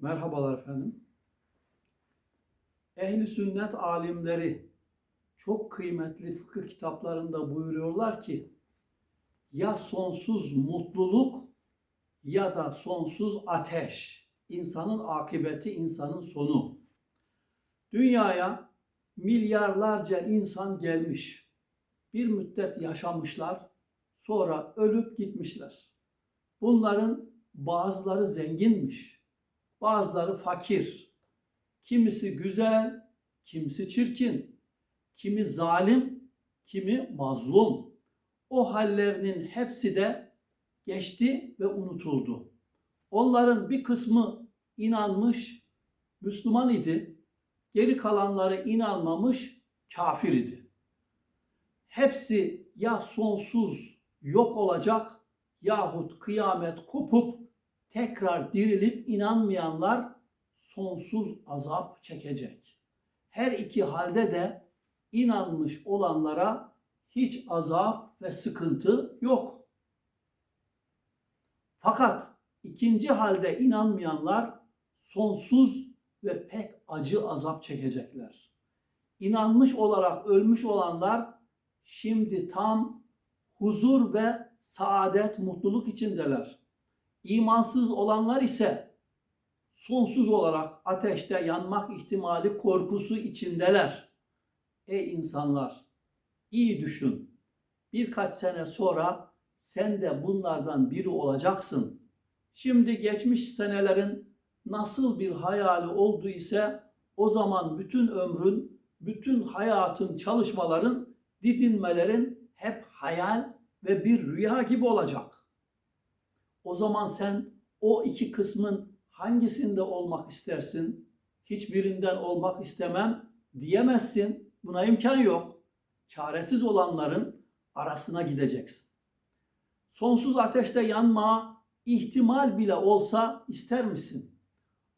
Merhabalar efendim. Ehli sünnet alimleri çok kıymetli fıkıh kitaplarında buyuruyorlar ki ya sonsuz mutluluk ya da sonsuz ateş. İnsanın akıbeti, insanın sonu. Dünyaya milyarlarca insan gelmiş. Bir müddet yaşamışlar, sonra ölüp gitmişler. Bunların bazıları zenginmiş, bazıları fakir. Kimisi güzel, kimisi çirkin, kimi zalim, kimi mazlum. O hallerinin hepsi de geçti ve unutuldu. Onların bir kısmı inanmış, Müslüman idi. Geri kalanları inanmamış, kafir idi. Hepsi ya sonsuz yok olacak yahut kıyamet kopup tekrar dirilip inanmayanlar sonsuz azap çekecek. Her iki halde de inanmış olanlara hiç azap ve sıkıntı yok. Fakat ikinci halde inanmayanlar sonsuz ve pek acı azap çekecekler. İnanmış olarak ölmüş olanlar şimdi tam huzur ve saadet, mutluluk içindeler. İmansız olanlar ise sonsuz olarak ateşte yanmak ihtimali korkusu içindeler. Ey insanlar, iyi düşün. Birkaç sene sonra sen de bunlardan biri olacaksın. Şimdi geçmiş senelerin nasıl bir hayali oldu ise o zaman bütün ömrün, bütün hayatın, çalışmaların, didinmelerin hep hayal ve bir rüya gibi olacak. O zaman sen o iki kısmın hangisinde olmak istersin? Hiçbirinden olmak istemem diyemezsin. Buna imkan yok. Çaresiz olanların arasına gideceksin. Sonsuz ateşte yanma ihtimal bile olsa ister misin?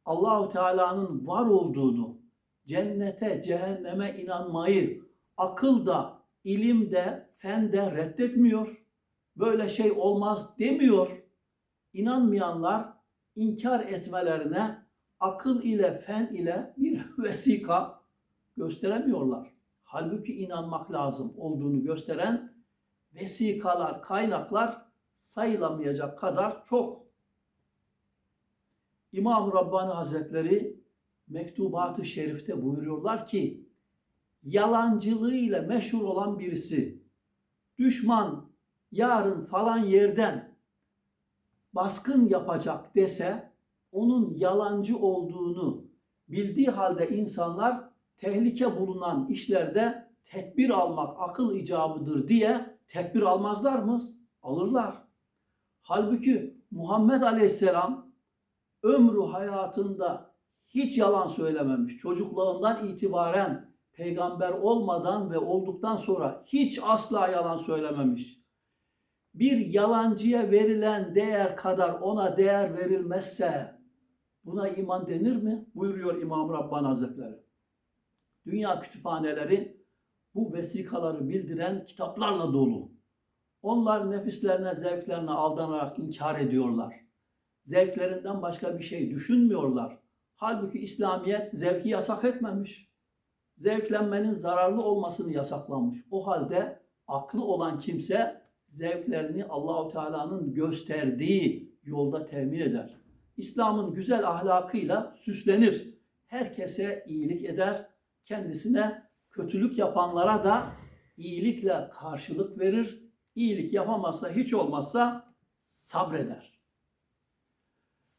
Allahu Teala'nın var olduğunu, cennete, cehenneme inanmayı akılda, ilimde, fende reddetmiyor. Böyle şey olmaz demiyor. İnanmayanlar inkar etmelerine akıl ile, fen ile bir vesika gösteremiyorlar. Halbuki inanmak lazım olduğunu gösteren vesikalar, kaynaklar sayılamayacak kadar çok. İmam Rabbani Hazretleri Mektubat-ı Şerif'te buyuruyorlar ki yalancılığıyla meşhur olan birisi düşman yarın falan yerden baskın yapacak dese onun yalancı olduğunu bildiği halde insanlar tehlike bulunan işlerde tedbir almak akıl icabıdır diye tedbir almazlar mı? Alırlar. Halbuki Muhammed Aleyhisselam ömrü hayatında hiç yalan söylememiş. Çocukluğundan itibaren peygamber olmadan ve olduktan sonra hiç asla yalan söylememiş. Bir yalancıya verilen değer kadar ona değer verilmezse buna iman denir mi? Buyuruyor İmam Rabbani Hazretleri. Dünya kütüphaneleri bu vesikaları bildiren kitaplarla dolu. Onlar nefislerine, zevklerine aldanarak inkar ediyorlar. Zevklerinden başka bir şey düşünmüyorlar. Halbuki İslamiyet zevki yasak etmemiş. Zevklenmenin zararlı olmasını yasaklamış. O halde aklı olan kimse zevklerini Allahu Teala'nın gösterdiği yolda temin eder. İslam'ın güzel ahlakıyla süslenir. Herkese iyilik eder. Kendisine kötülük yapanlara da iyilikle karşılık verir. İyilik yapamazsa hiç olmazsa sabreder.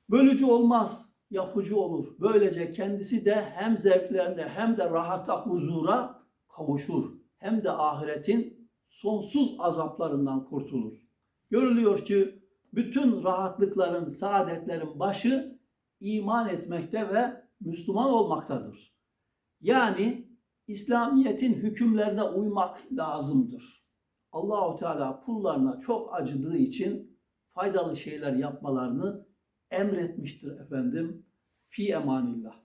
Bölücü olmaz, yapıcı olur. Böylece kendisi de hem zevklerinde hem de rahata, huzura kavuşur. Hem de ahiretin sonsuz azaplarından kurtulur. Görülüyor ki bütün rahatlıkların, saadetlerin başı iman etmekte ve Müslüman olmaktadır. Yani İslamiyet'in hükümlerine uymak lazımdır. Allahu Teala kullarına çok acıdığı için faydalı şeyler yapmalarını emretmiştir efendim. Fi emanillah.